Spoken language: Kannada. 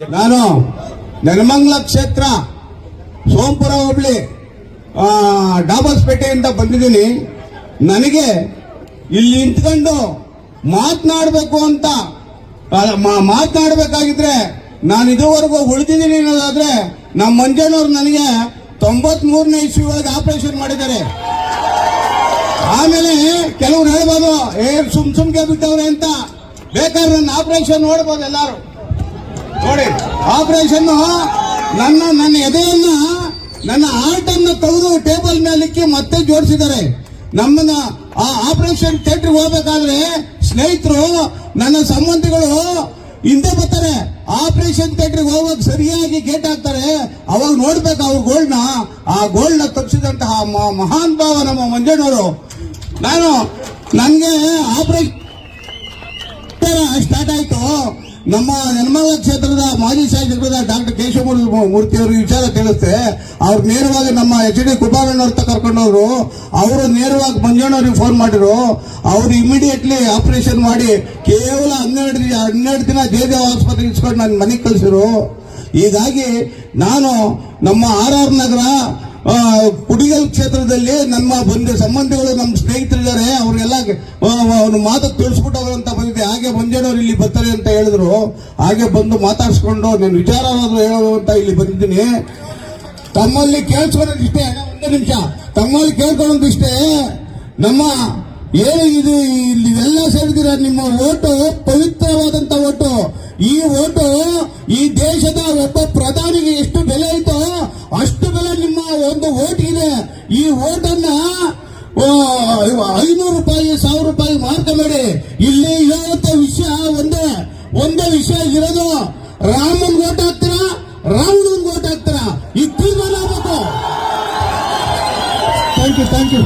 ನಾನು ನೆಲಮಂಗ್ಲ ಕ್ಷೇತ್ರ, ಸೋಂಪುರ ಹೋಬಳಿ ಡಾಬಸ್ಪೇಟೆಯಿಂದ ಬಂದಿದ್ದೀನಿ. ನನಗೆ ಇಲ್ಲಿ ನಿಂತ್ಕೊಂಡು ಮಾತನಾಡಬೇಕು ಅಂತ ಮಾತನಾಡಬೇಕಾಗಿದ್ರೆ ನಾನು ಇದುವರೆಗೂ ಉಳಿದಿದ್ದೀನಿ ಅನ್ನೋದಾದ್ರೆ ನಮ್ಮ ಮಂಜಣ್ಣವ್ರು ನನಗೆ ತೊಂಬತ್ ಮೂರನೇ ಇಸ್ವಿ ಒಳಗೆ ಆಪರೇಷನ್ ಮಾಡಿದ್ದಾರೆ. ಆಮೇಲೆ ಕೆಲವ್ರು ಹೇಳ್ಬೋದು, ಏ, ಸುಮ್ ಸುಮ್ಗೆ ಬಿಟ್ಟವ್ರೆ ಅಂತ. ಬೇಕಾದ್ರೆ ನನ್ನ ಆಪರೇಷನ್ ನೋಡ್ಬೋದು ಎಲ್ಲಾರು. ಆಪರೇಷನ್ ನನ್ನ ನನ್ನ ಎದೆಯನ್ನ, ನನ್ನ ಹಾರ್ಟ್ ಅನ್ನ ತೆಗೆದು ಟೇಬಲ್ ಮೇಲೆ ಇಕ್ಕಿ ಮತ್ತೆ ಜೋಡಿಸಿದ್ದಾರೆ. ನಮ್ಮನ್ನ ಆ ಆಪರೇಷನ್ ಥಿಯೇಟರ್ ಹೋಗ್ಬೇಕಾದ್ರೆ ಸ್ನೇಹಿತರು, ನನ್ನ ಸಂಬಂಧಿಗಳು ಹಿಂದೆ ಬರ್ತಾರೆ. ಆಪರೇಷನ್ ಥಿಯೇಟರ್ ಹೋಗುವಾಗ ಸರಿಯಾಗಿ ಗೇಟ್ ಹಾಕ್ತಾರೆ. ಅವಾಗ ನೋಡ್ಬೇಕು ಅವ್ರ ಗೋಲ್ಡ್ನ ಆ ಗೋಲ್ಡ್ನ ತಪ್ಪಿಸಿದಂತಹ ಮಹಾನ್ ಭಾವ ನಮ್ಮ ಮಂಜಣ್ಣವರು. ನಾನು, ನನಗೆ ಆಪರೇಷನ್ ಸ್ಟಾರ್ಟ್ ಆಯ್ತು. ನಮ್ಮ ನೆಲಮಂಗಲ ಕ್ಷೇತ್ರದ ಮಾಜಿ ಶಾಸಕರಾದ ಡಾಕ್ಟರ್ ಕೇಶವ ಮೂರ್ತಿ ಅವರು ವಿಚಾರ ತಿಳಿಸ್ತೆ. ಅವ್ರು ನೇರವಾಗಿ ನಮ್ಮ ಎಚ್ ಡಿ ಕುಮಾರಣ್ಣವ್ರ ಕರ್ಕೊಂಡವರು ಅವರು ನೇರವಾಗಿ ಮಂಜಣ್ಣವ್ರಿಗೆ ಫೋನ್ ಮಾಡಿದ್ರು. ಅವ್ರು ಇಮಿಡಿಯೇಟ್ಲಿ ಆಪರೇಷನ್ ಮಾಡಿ ಕೇವಲ ಹನ್ನೆರಡು ಹನ್ನೆರಡು ದಿನ ಜಯದೇವ ಆಸ್ಪತ್ರೆ ಇಸ್ಕೊಂಡು ನನ್ನ ಮನೆಗೆ ಕಳಿಸಿದ್ರು. ಹೀಗಾಗಿ ನಾನು ನಮ್ಮ ಆರ್ ಆರ್ ನಗರ ಕುಡಿಗಲ್ ಕ್ಷೇತ್ರದಲ್ಲಿ ನಮ್ಮ ಬಂದ ಸಂಬಂಧಿಗಳು, ನಮ್ಮ ಸ್ನೇಹಿತರಿದ್ದಾರೆ. ಅವರೆಲ್ಲ ಮಾತು ಮಾತು ತಿಳಿಸ್ಬಿಟ್ಟವ್ರು ಬಂದಿದೆ ಇಲ್ಲಿ ಬರ್ತಾರೆ ಅಂತ ಹೇಳಿದ್ರು, ಹಾಗೆ ಬಂದು ಮಾತಾಡ್ಸ್ಕೊಂಡು ನಾನು ವಿಚಾರವಾದ್ರು ಹೇಳೋದು ಅಂತ ಇಲ್ಲಿ ಬಂದಿದ್ದೀನಿ. ತಮ್ಮಲ್ಲಿ ಕೇಳಿಸ್ಕೊಳ್ಳೋದಿಷ್ಟೇ ಒಂದು ನಿಮಿಷ. ತಮ್ಮಲ್ಲಿ ಕೇಳ್ಕೊಳ್ಳೋದಿಷ್ಟೇ, ನಮ್ಮ ಏನು ಇದು ಇಲ್ಲಿ ಎಲ್ಲ ಸೇರಿದಿರ ನಿಮ್ಮ ಓಟು? ಪವಿತ್ರವಾದಂತ ಓಟು. ಈ ಓಟು ಈ ದೇಶದ ಒಬ್ಬ ಪ್ರಧಾನಿಗೆ ಎಷ್ಟು ಬೆಲೆ ಐತೋ ಅಷ್ಟು ಬೆಲೆ ನಿಮ್ಮ ಒಂದು ಓಟ್ ಇದೆ. ಈ ಓಟನ್ನ ಐನೂರು ರೂಪಾಯಿ, ಸಾವಿರ ರೂಪಾಯಿ ಮಾರ್ಕಬೇಡಿ ಇಲ್ಲಿ ಇರುವಂತ ವಿಷಯ ಒಂದೇ ಒಂದೇ ವಿಷಯ ಇರೋದು ರಾಮನ್ ಓಟ್ ಹಾಕ್ತೀರಾ? ರಾವಣನ್ ಓಟ್ ಹಾಕ್ತೀರಾ? ಈ ತೀರ್ಮಾನ ಥ್ಯಾಂಕ್ ಯು ಥ್ಯಾಂಕ್ ಯು